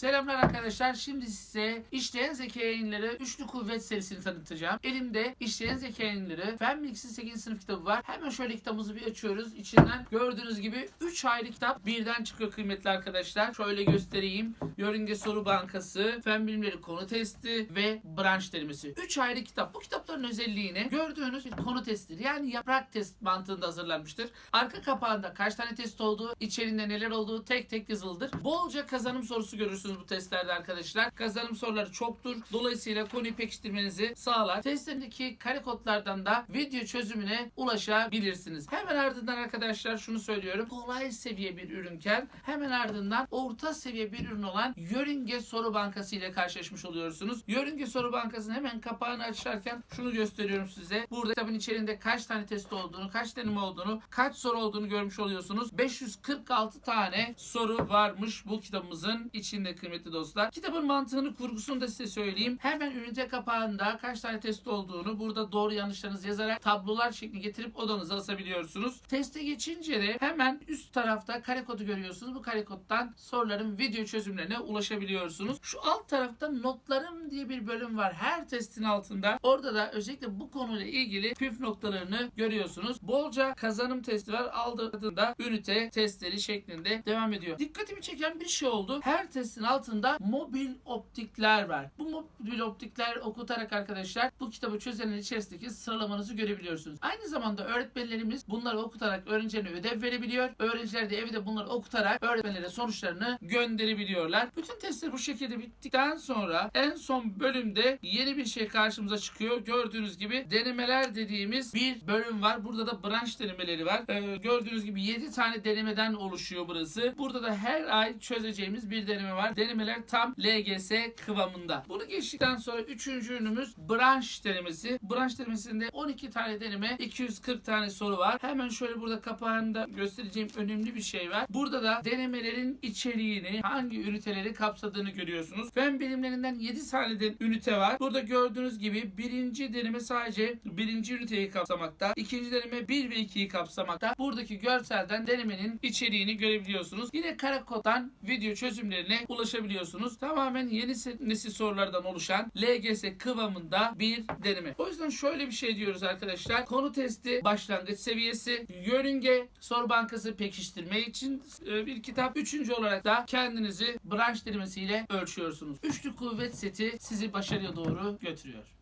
Selamlar arkadaşlar. Şimdi size işleyen zeka yayınları üçlü kuvvet serisini tanıtacağım. Elimde işleyen zeka yayınları Fen Bilgisi 8. sınıf kitabı var. Hemen şöyle kitabımızı bir açıyoruz. İçinden gördüğünüz gibi 3 ayrı kitap birden çıkıyor kıymetli arkadaşlar. Şöyle göstereyim. Yörünge Soru Bankası, Fen Bilimleri Konu Testi ve Branş Denemesi. 3 ayrı kitap. Bu kitapların özelliğini gördüğünüz bir konu testidir. Yani yaprak test mantığında hazırlanmıştır. Arka kapağında kaç tane test olduğu, içerisinde neler olduğu tek tek yazılıdır. Bolca kazanım sorusu görürsünüz bu testlerde arkadaşlar. Kazanım soruları çoktur. Dolayısıyla konuyu pekiştirmenizi sağlar. Testlerindeki kare kodlardan da video çözümüne ulaşabilirsiniz. Hemen ardından arkadaşlar şunu söylüyorum. Kolay seviye bir ürünken hemen ardından orta seviye bir ürün olan Yörünge Soru Bankası ile karşılaşmış oluyorsunuz. Yörünge Soru Bankası'nın hemen kapağını açarken şunu gösteriyorum size. Burada kitabın içerisinde kaç tane test olduğunu, kaç deneme olduğunu, kaç soru olduğunu görmüş oluyorsunuz. 546 tane soru varmış bu kitabımızın içinde kıymetli dostlar. Kitabın mantığını, kurgusunu da size söyleyeyim. Hemen ünite kapağında kaç tane test olduğunu burada doğru yanlışlarınızı yazarak tablolar şeklinde getirip odanıza asabiliyorsunuz. Teste geçince de hemen üst tarafta kare kodu görüyorsunuz. Bu kare koddan soruların video çözümlerine ulaşabiliyorsunuz. Şu alt tarafta notlarım diye bir bölüm var. Her testin altında. Orada da özellikle bu konuyla ilgili püf noktalarını görüyorsunuz. Bolca kazanım testi var. Aldığında ünite testleri şeklinde devam ediyor. Dikkatimi çeken bir şey oldu. Her testin altında mobil optikler var. Bu mobil optikler okutarak arkadaşlar bu kitabı çözenler içerisindeki sıralamanızı görebiliyorsunuz. Aynı zamanda öğretmenlerimiz bunları okutarak öğrencilerine ödev verebiliyor. Öğrenciler de evde bunları okutarak öğretmenlere sonuçlarını gönderebiliyorlar. Bütün testler bu şekilde bittikten sonra en son bölümde yeni bir şey karşımıza çıkıyor. Gördüğünüz gibi denemeler dediğimiz bir bölüm var. Burada da branş denemeleri var. Ee, gördüğünüz gibi 7 tane denemeden oluşuyor burası. Burada da her ay çözeceğimiz bir deneme var. Denemeler tam LGS kıvamında. Bunu geçtikten sonra üçüncü ürünümüz branş denemesi. Branş denemesinde 12 tane deneme, 240 tane soru var. Hemen şöyle burada kapağında göstereceğim önemli bir şey var. Burada da denemelerin içeriğini, hangi üniteleri kapsadığını görüyorsunuz. Fen bilimlerinden 7 tane de ünite var. Burada gördüğünüz gibi birinci deneme sadece birinci üniteyi kapsamakta. İkinci deneme 1 ve 2'yi kapsamakta. Buradaki görselden denemenin içeriğini görebiliyorsunuz. Yine kare koddan video çözümlerine ulaşabiliyorsunuz. Tamamen yeni nesil sorulardan oluşan LGS kıvamında bir deneme. O yüzden şöyle bir şey diyoruz arkadaşlar. Konu testi başlangıç seviyesi, yörünge soru bankası pekiştirme için e, bir kitap. Üçüncü olarak da kendinizi branş denemesiyle ölçüyorsunuz. Üçlü kuvvet seti sizi başarıya doğru götürüyor.